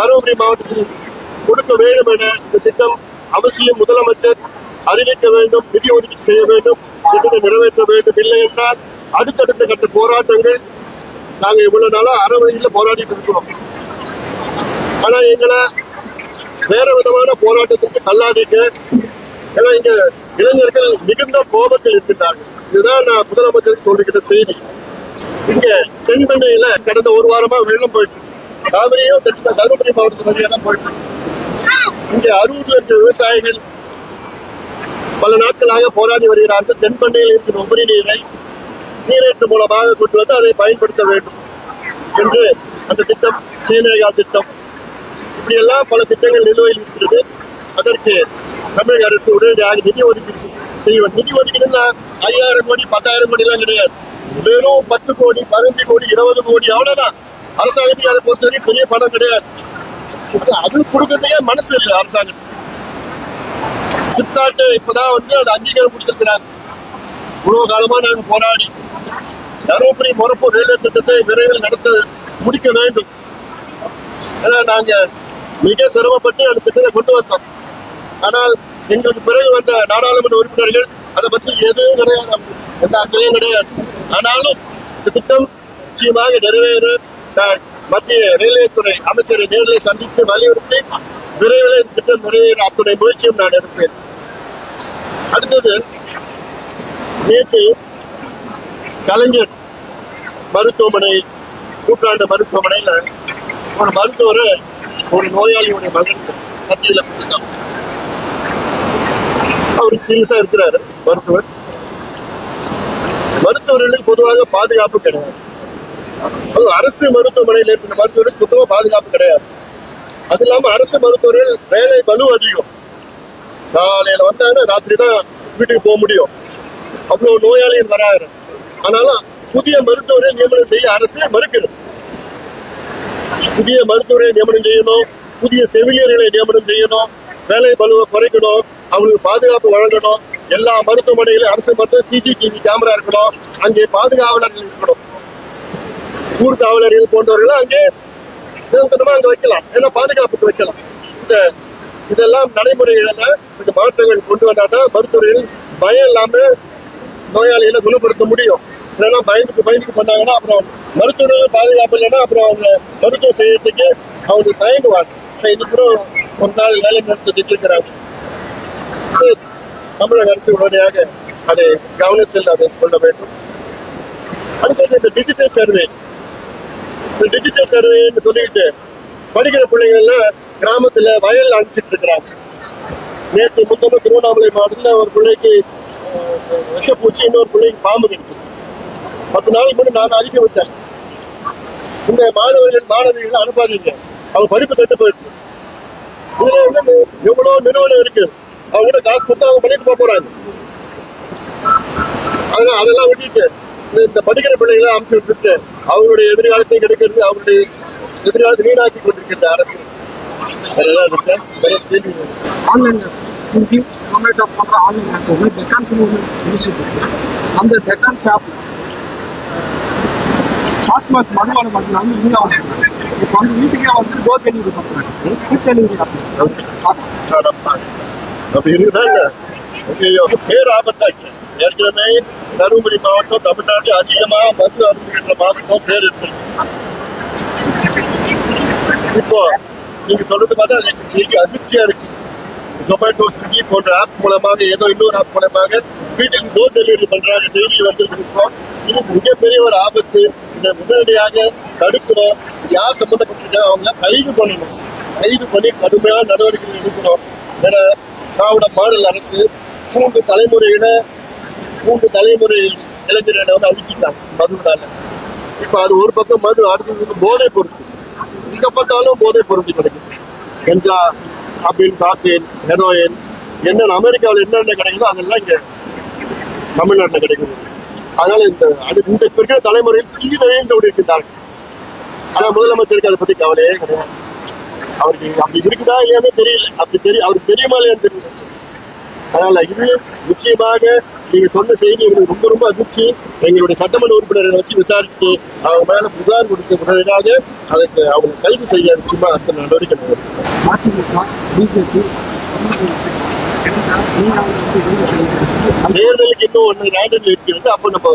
தருமபுரி மாவட்டத்தில் கொடுக்க வேண்டும் என இந்த திட்டம் அவசியம் முதலமைச்சர் அறிவிக்க வேண்டும் நிதி ஒதுக்கீடு செய்ய வேண்டும் திட்டத்தை நிறைவேற்ற வேண்டும். இல்லை என்றால் அடுத்தடுத்த கட்ட போராட்டங்கள் நாங்க இவ்வளவு நாளா அறவழியில் போராடிட்டு இருக்கிறோம். ஆனா எங்களை வேற விதமான போராட்டத்திற்கு தள்ளாதீங்க. ஏன்னா இங்க இளைஞர்கள் மிகுந்த கோபத்தில் இருக்கின்றார்கள். இதுதான் நான் முதலமைச்சருக்கு சொல்லிக்கிட்ட செய்தி. இங்க தென்பெண்ணையில கடந்த ஒரு வாரமா வெள்ளம் போயிட்டு காவிரியும் தெற்கு தருமபுரி மாவட்டத்து வழியாக தான் போயிட்டு இங்கே அறுபது லட்சம் விவசாயிகள் பல நாட்களாக போராடி வருகிறார்கள். தென்பண்டையில் இருக்கிற உபரி நீரை நீரேற்று மூலமாக கொண்டு வந்து அதை பயன்படுத்த வேண்டும் என்று அந்த திட்டம் சீனேகா திட்டம் இப்படியெல்லாம் பல திட்டங்கள் நிலுவையில் இருக்கிறது. அதற்கு தமிழக அரசு உடனடியாக நிதி ஒதுக்கீடு செய்- நிதி ஒதுக்கீடுன்னா ஐயாயிரம் கோடி பத்தாயிரம் கோடி எல்லாம் கிடையாது. வெறும் பத்து கோடி பதினஞ்சு கோடி இருபது கோடி அவ்வளவுதான். அரசாங்கத்துக்கு அதை பொறுத்தவரைக்கும் பெரிய படம் கிடையாது. அது கொடுக்கறதுக்கே மனசு இல்லை அரசாங்கத்துக்கு. சிப்காட்டு இப்பதான் வந்து அது அங்கீகாரம் கொடுத்திருக்கிறாங்க இவ்வளவு காலமா நாங்க போராடி தருமபுரி மொரப்பூர் ரயில்வே திட்டத்தை விரைவில் நடத்த முடிக்க வேண்டும். ஏன்னா நாங்க மிக சிரமப்பட்டு அந்த திட்டத்தை கொண்டு வந்தோம். ஆனால் எங்களுக்கு பிறகு வந்த நாடாளுமன்ற உறுப்பினர்கள் அதை பத்தி எதுவும் கிடையாது. எந்த அக்கறையும் கிடையாது. ஆனாலும் இந்த திட்டம் நிச்சயமாக நிறைவேற மத்திய ரயில்வே துறை அமைச்சரை நேரில் சந்தித்து வலியுறுத்தி விரைவில் இந்த திட்டம் நிறைவேற அத்துணை முயற்சியும் நான் எடுப்பேன். அடுத்தது நேற்று கலைஞர் மருத்துவமனை கூட்டாண்டு மருத்துவமனையில ஒரு மருத்துவரை ஒரு நோயாளியுடைய மகன் கத்தியில கொடுத்தாங்க அவருக்கு சீரியஸா இருக்கிறாரு மருத்துவர். மருத்துவர்களுக்கு பொதுவாக பாதுகாப்பு கிடையாது. அரசு மருத்துவமனையில் இருக்கிற மருத்துவர்கள் சுத்தமா பாதுகாப்பு கிடையாது. அது இல்லாம அரசு மருத்துவர்கள் வேலை பலு அதிகம். காலையில வந்தாங்கன்னா ராத்திரி தான் வீட்டுக்கு போக முடியும். அவ்வளவு நோயாளிகள் வராரு ஆனாலும் புதிய மருத்துவரை நியமனம் செய்ய அரசே மறுக்கிறது புதிய மருத்துவரை நியமனம் செய்யணும். புதிய செவிலியர்களை நியமனம் செய்யணும். வேலை பலுவை குறைக்கணும். அவங்களுக்கு பாதுகாப்பு வழங்கணும். எல்லா மருத்துவமனையிலும் அரசு மருத்துவ சிசிடிவி கேமரா இருக்கணும். அங்கே பாதுகாவலர்கள் இருக்கணும். ஊர் காவலர்கள் போன்றவர்கள் அங்கே நிரந்தரமா அங்க வைக்கலாம். ஏன்னா பாதுகாப்புக்கு வைக்கலாம். இந்த இதெல்லாம் நடைமுறைகள்ல கொஞ்சம் மாற்றங்கள் கொண்டு வந்தாதான் மருத்துவர்கள் பயம் இல்லாம நோயாளிகளை குணப்படுத்த முடியும். இல்லைன்னா பயந்துக்கு பயந்துக்கு பண்ணாங்கன்னா அப்புறம் மருத்துவர்கள் பாதுகாப்பு இல்லைன்னா அப்புறம் அவங்க மருத்துவம் செய்யறதுக்கு அவங்க தயங்குவாங்க. ஆனா இன்னைக்கு கூட ஒரு நாள் வேலை நிறுத்த செஞ்சிருக்கிறாங்க. தமிழக அரசு உடனடியாக அதை கவனத்தில் அதை கொள்ள வேண்டும். அடுத்தது இந்த டிஜிட்டல் சர்வே டிஜிட்டல் சர்வேன்னு சொல்லிட்டு படிக்கிற பிள்ளைங்க எல்லாம் கிராமத்துல வயல் அனுப்பிச்சிட்டு இருக்கிறாங்க. நேற்று முத்தம திருவண்ணாமலை மாவட்டத்துல ஒரு பிள்ளைக்கு விஷப்பூச்சி இன்னொரு பிள்ளைக்கு பாம்பு கிடைச்சிருச்சு பத்து நாளைக்கு முன்னாடி நான் அறிக்கை விட்டேன். இந்த மாணவர்கள் மாணவிகள் அனுப்பாதீங்க. அவங்க படிப்பு கட்டு போயிருக்கு இதுல வந்து எவ்வளவு நிறுவனம் இருக்கு? அவங்க கூட காசு கொடுத்து அவங்க பண்ணிட்டு போக போறாங்க. அதெல்லாம் அதெல்லாம் விட்டுட்டு இந்த- படிக்கிற பிள்ளைகளை அனுப்பிச்சு விட்டுட்டு அவங்களுடைய எதிர்காலத்தை கிடைக்கிறது அவங்களுடைய எதிர்காலத்தை வீணாக்கி கொண்டிருக்கின்ற அரசு. வேற ஏதாவது இருக்கா வேற கேள்வி ஆன்லைன் ஸ்விக்கி ஜொமேட்டோ போன்ற ஆன்லைன் ஆப் வந்து டெக்கான் இன்ஸ்டியூட் அந்த டெக்கான் ஷாப் ஸ்மார்ட் மனுவான பார்த்தீங்கன்னா வந்து இங்கே இப்போ வந்து வீட்டுக்கே வந்து டோர் டெலிவரி பண்ணுறாங்க ஃபுட் டெலிவரி நடப்பா. அப்படி இருக்குதா இல்ல? ஐயையோ, பேர் ஆபத்தாச்சு. ஏற்கனவே தருமபுரி மாவட்டம் தமிழ்நாட்டில் அதிகமாக மது அருந்துகின்ற மாவட்டம் பேர் இருக்கு இப்போ நீங்க சொல்றது பார்த்தா எனக்கு செய்தி அதிர்ச்சியா இருக்கு. ஜொமேட்டோ ஸ்விக்கி போன்ற ஆப் மூலமாக ஏதோ இன்னொரு ஆப் மூலமாக வீட்டுக்கு டோர் டெலிவரி பண்றாங்க செய்தி வந்திருக்கோம் இது மிகப்பெரிய ஒரு ஆபத்து. இதை உடனடியாக தடுக்கணும். யார் சம்பந்தப்பட்டிருக்கா அவங்க கைது பண்ணணும். கைது பண்ணி கடுமையான நடவடிக்கைகள் எடுக்கணும். ஏன்னா திராவிட மாநில அரசு மூன்று தலைமுறையின மூன்று தலைமுறை இளைஞர்களை வந்து அழிச்சிட்டாங்க மதுவினால. இப்ப அது ஒரு பக்கம் மது அடுத்தது வந்து போதை பொருட்கள். எங்க பார்த்தாலும் போதை பொருட்கள் கிடைக்குது. கஞ்சா அபின் காத்தேன் ஹெரோயின் என்னென்ன அமெரிக்காவில் என்னென்ன கிடைக்குதோ அதெல்லாம் இங்க தமிழ்நாட்டில் கிடைக்குது. அதனால இந்த அடு இந்த இப்ப இருக்கிற தலைமுறையில் சீரழிந்து கொண்டிருக்கின்றார்கள். ஆனா முதலமைச்சருக்கு அதை பத்தி கவலையே கிடையாது. அவருக்கு அப்படி இருக்குதா இல்லையானே தெரியல. அப்படி தெரியும் அவருக்கு தெரியுமா இல்லையான்னு தெரியல. அதனால இது நிச்சயமாக நீங்க சொன்ன செய்தி எங்களுக்கு ரொம்ப ரொம்ப அதிர்ச்சி. எங்களுடைய சட்டமன்ற உறுப்பினர்களை வச்சு விசாரிச்சுட்டு அவங்க மேல புகார் கொடுத்த உடனடியாக அதுக்கு அவங்க கைது செய்ய நிச்சயமா அடுத்த நடவடிக்கை பிஜேபி தேர்தலுக்கு இன்னும் ஒன்று நாடுகள் இருக்கிறது அப்போ நம்ம